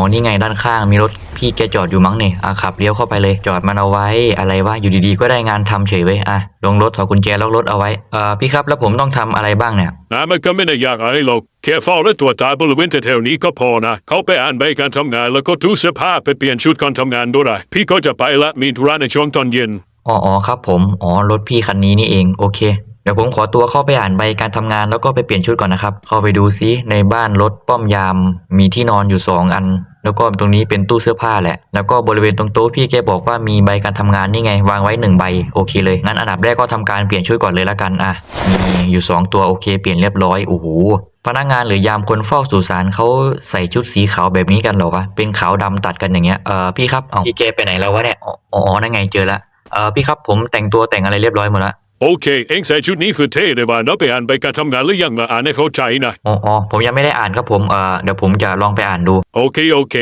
อ๋อนี่ไงด้านข้างมีรถพี่แกจอดอยู่มั้งเนี่ยอะขับเลี้ยวเข้าไปเลย จอดมันเอาไว้อะไรวะอยู่ดีๆ ก็ได้งานทำเฉยเว้ยอะลงรถถอดกุญแจล็อกรถเอาไว้เอ่อพี่ครับแล้วผมต้องทำอะไรบ้างเนี่ยนะมันก็ไม่ได้ยากอะไรหรอกแค่เฝ้าและตรวจตาบริเวณแถวๆนี้ก็พอนะเขาไปอ่านใบการทำงาน แล้วก็ทุกเสื้อผ้าไปเปลี่ยนชุดก่อนทำงานด้วยพี่ก็จะไปละมีธุระในช่วงตอนเย็นอ๋ออ๋อครับผมอ๋อรถพี่คันนี้นี่เองโอเค เดี๋ยวผมขอตัวเข้าไปอ่านใบการทำงานแล้วก็ไปเปลี่ยนชุดก่อนนะครับ เข้าไปดูซิในบ้านรถป้อมยาม มีที่นอนอยู่สองอัน แล้วก็ตรงนี้เป็นตู้เสื้อผ้าแหละ แล้วก็บริเวณตรงโต๊ะพี่แกบอกว่ามีใบการทำงานนี่ไง วางไว้หนึ่งใบโอเคเลยงั้นอันดับแรกก็ทำการเปลี่ยนชุดก่อนเลยละกันอะมีอยู่สองตัวโอเค เปลี่ยนเรียบร้อยโอ้โหพนักงานหรือยามคนเฝ้าสุสานเขาใส่ชุดสีขาวแบบนี้กันหรอวะเป็นขาวดำตัดกันอย่างเงี้ยเออพี่ครับพี่แกไปไหนแล้ววะเนี่ยอ๋ออ๋อนั่นไงเจอละเออพี่ครับผมแต่งตัวแต่งอะไรเรียบร้อยหมดละ โอเค เองใส่ชุดนี้คือเท่เลยว่าเราไปอ่านใบการทำงานหรือยังละอ่านให้เข้าใจนะ อ๋ออ๋อผมยังไม่ได้อ่านครับผมเอ่อเดี๋ยวผมจะลองไปอ่านดู โอเค โอเค